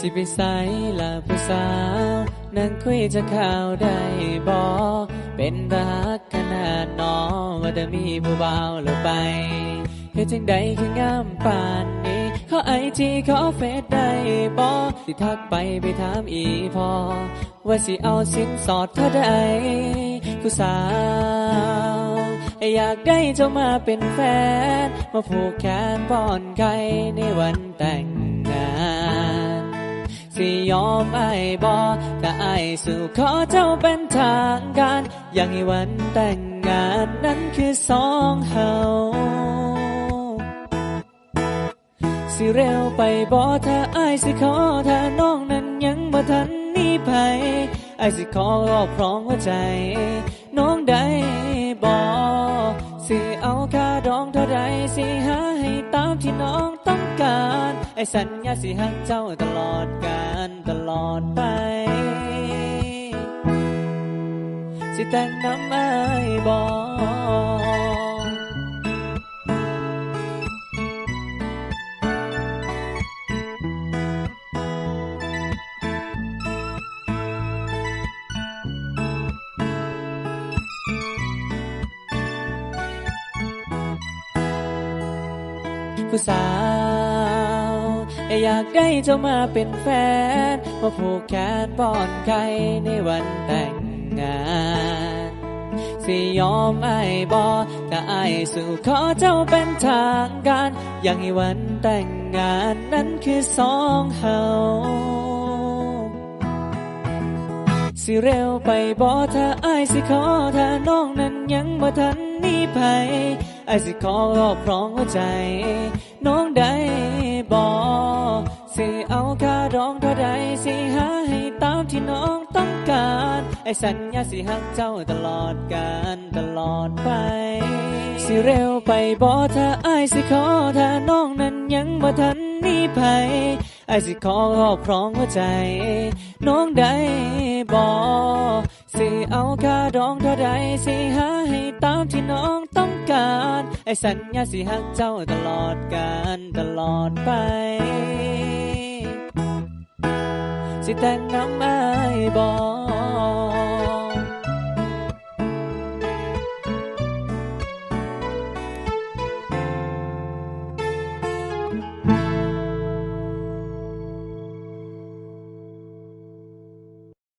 สิไปใส่ละผู้สาว นั่งคุยจะข่าวได้บอเป็นตาฮักขนาดนอว่าจะมีผู้บ่าวหรือไปเฮ็ดจังใดคืองามปานนี้ขอไอจีขอเฟซได้บอสิทักไปไปถามอีพอ ว่าสิเอาสินสอดเท่าใดผู้สาวอยากได้เจ้ามาเป็นแฟน มาผูกแขนป้อนไก่ในวันแต่ง สิยอมไอ้บอถ้าไอ้ายสู่ขอเจ้าเป็นทางการ อย่างให้วันแต่งงานนั้นคือสองเฮาสิเร็วไปบอถ้าไอ้ายสิขอถ้าน้องนั้นยังบ่ทันมีไผไอ้ายสิขอรอบพร้องหัวใจ น้องได้บอสิเอาค่าดองเท่าไรสิหาให้ตามที่น้องต้องการ ไอ้สัญญาสิหักเจ้าตลอดกาลตลอดไป สิแต่งน้ำไอ้ายบอผู้สาว อยากได้เจ้ามาเป็นแฟน มาผูกแขนป้อนไก่ในวันแต่งงาน สิยอมไอ้บอถ้าไอ้ายสู่ขอเจ้าเป็นทางการ อย่างให้วันแต่งงานนั้นคือสองเฮาสิเร็วไปบอถ้าไอ้ายสิขอถ้าน้องนั้นยังบ่ทันมีไผไอ้ายสิขอรอบพร้องหัวใจ น้องได้ อ้สัญญาสิหักเจ้าตลอดกาลตลอดไป สิเร็วไปบอถ้าไอ้ายสิขอถ้าน้องนั้นยังบ่ทันมีไผไอ้สิขอรอบพร้องหัวใจ น้องได้บอสิเอาค่าดองเท่าใดสิหาให้ตามที่น้องต้องการ ไอ้สัญญาสิหักเจ้าตลอดกาลตลอดไป สิแต่งน้ำไอ้บอก